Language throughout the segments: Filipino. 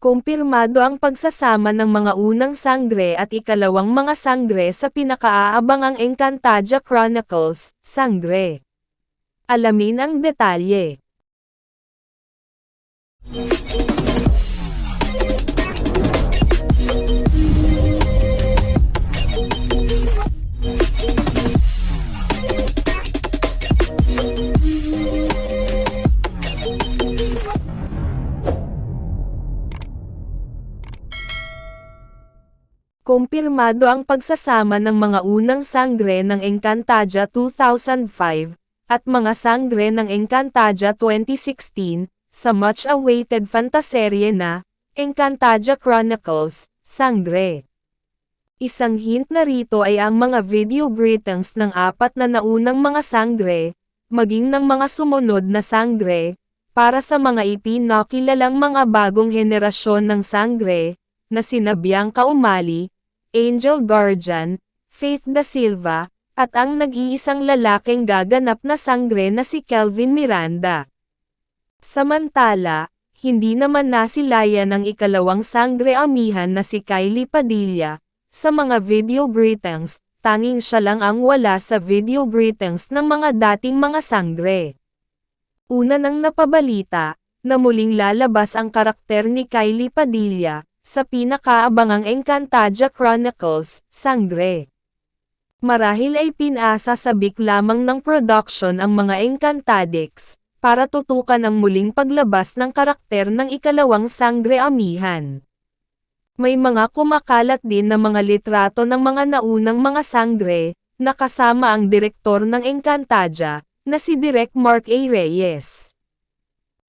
Kumpirmado ang pagsasama ng mga unang sangre at ikalawang mga sangre sa pinakaaabangang Encantadia Chronicles, Sangre. Alamin ang detalye. Kumpirmado ang pagsasama ng mga unang sangre ng Encantadia 2005 at mga sangre ng Encantadia 2016 sa much-awaited fantaserye na Encantadia Chronicles, Sangre. Isang hint na rito ay ang mga video greetings ng apat na naunang mga sangre, maging ng mga sumunod na sangre, para sa mga ipinakilalang mga bagong henerasyon ng sangre, na sina Bianca Umali, Angel Guardian, Faith Da Silva, at ang nag-iisang lalaking gaganap na sangre na si Kelvin Miranda. Samantala, hindi naman nasilayan ng ikalawang sangre amihan na si Kylie Padilla, sa mga video greetings, tanging siya lang ang wala sa video greetings ng mga dating mga sangre. Una nang napabalita, na muling lalabas ang karakter ni Kylie Padilla, sa pinakaabangang Encantadia Chronicles, Sangre. Marahil ay pinasa sa bik lamang ng production ang mga Encantadix, para tutukan ang muling paglabas ng karakter ng ikalawang Sangre Amihan. May mga kumakalat din na mga litrato ng mga naunang mga sangre, na kasama ang direktor ng Encantadia, na si Direk Mark A. Reyes.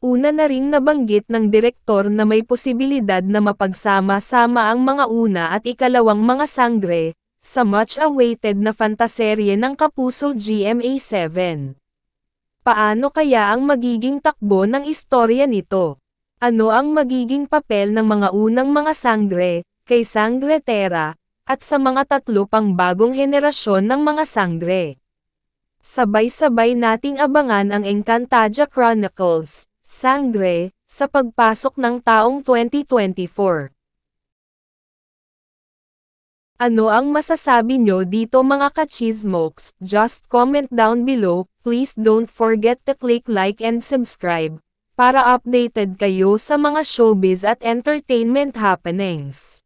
Una na ring nabanggit ng direktor na may posibilidad na mapagsama-sama ang mga una at ikalawang mga sangre, sa much-awaited na fantaserye ng Kapuso GMA7. Paano kaya ang magiging takbo ng istorya nito? Ano ang magiging papel ng mga unang mga sangre, kay Sangre Terra, at sa mga tatlo pang bagong henerasyon ng mga sangre? Sabay-sabay nating abangan ang Encantadia Chronicles, Sangre, sa pagpasok ng taong 2024. Ano ang masasabi nyo dito mga kachismokes? Just comment down below, please don't forget to click like and subscribe, para updated kayo sa mga showbiz at entertainment happenings.